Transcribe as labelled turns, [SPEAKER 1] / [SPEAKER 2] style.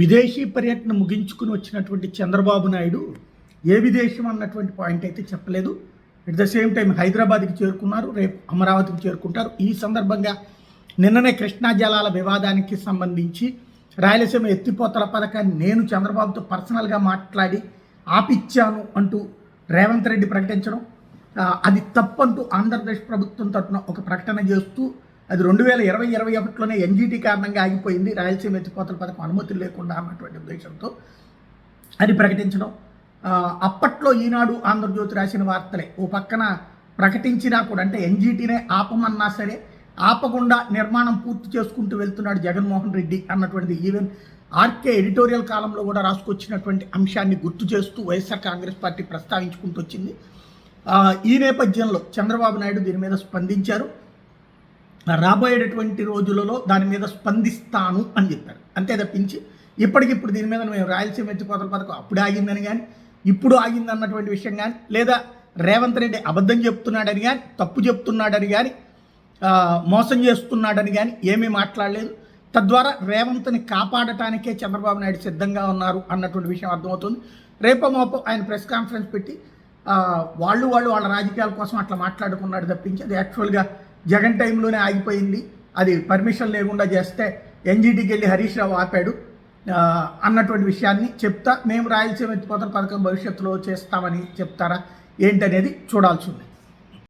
[SPEAKER 1] విదేశీ పర్యటన ముగించుకుని వచ్చినటువంటి చంద్రబాబు నాయుడు ఏ విదేశం అన్నటువంటి పాయింట్ అయితే చెప్పలేదు. అట్ ద సేమ్ టైం హైదరాబాద్కి చేరుకున్నారు రేపు అమరావతికి చేరుకుంటారు. ఈ సందర్భంగా నిన్ననే కృష్ణా జలాల వివాదానికి సంబంధించి రాయలసీమ ఎత్తిపోతల పథకాన్ని నేను చంద్రబాబుతో పర్సనల్గా మాట్లాడి ఆపిచ్చాను అంటూ రేవంత్ రెడ్డి ప్రకటించడం అది తప్పంటూ ఆంధ్రప్రదేశ్ ప్రభుత్వం తరఫున ఒక ప్రకటన చేస్తూ అది రెండు వేల ఇరవై ఇరవై ఒకటిలోనే ఎన్జీటీ కారణంగా ఆగిపోయింది. రాయలసీమ ఎత్తిపోతల పథకం అనుమతులు లేకుండా అన్నటువంటి ఉద్దేశంతో అది ప్రకటించడం. అప్పట్లో ఈనాడు ఆంధ్రజ్యోతి రాసిన వార్తలే. ఓ పక్కన ప్రకటించినా కూడా అంటే ఎన్జీటీనే ఆపమన్నా సరే ఆపకుండా నిర్మాణం పూర్తి చేసుకుంటూ వెళ్తున్నాడు జగన్మోహన్ రెడ్డి అన్నటువంటిది. ఈవెన్ ఆర్కే ఎడిటోరియల్ కాలంలో కూడా రాసుకొచ్చినటువంటి అంశాన్ని గుర్తు చేస్తూ వైఎస్ఆర్ కాంగ్రెస్ పార్టీ ప్రస్తావించుకుంటూ వచ్చింది. ఈ నేపథ్యంలో చంద్రబాబు నాయుడు దీని మీద స్పందించారు. రాబోయేటటువంటి రోజులలో దాని మీద స్పందిస్తాను అని చెప్పారు. అంతే తప్పించి ఇప్పటికిప్పుడు దీని మీద మేము రాయలసీమ ఎత్తిపోతల పథకం అప్పుడు ఆగిందని కానీ ఇప్పుడు ఆగింది అన్నటువంటి విషయం కానీ లేదా రేవంత్ రెడ్డి అబద్ధం చెప్తున్నాడని కానీ తప్పు చెప్తున్నాడని కానీ మోసం చేస్తున్నాడని కానీ ఏమీ మాట్లాడలేదు. తద్వారా రేవంత్ని కాపాడటానికే చంద్రబాబు నాయుడు సిద్ధంగా ఉన్నారు అన్నటువంటి విషయం అర్థమవుతుంది. రేపో మోపో ఆయన ప్రెస్ కాన్ఫరెన్స్ పెట్టి వాళ్ళు వాళ్ళు వాళ్ళ రాజకీయాల కోసం అట్లా మాట్లాడుకున్నాడు తప్పించి అది యాక్చువల్గా జగన్ టైంలోనే ఆగిపోయింది. అది పర్మిషన్ లేకుండా చేస్తే ఎన్జీటీకి వెళ్ళి హరీష్ రావు ఆపాడు. అన్నటువంటి విషయాన్ని చెప్తా. మేము రాయలసీమ ఎత్తిపోతల పథకం భవిష్యత్తులో చేస్తామని చెప్తారా? ఏంటనేది చూడాల్సి ఉంది.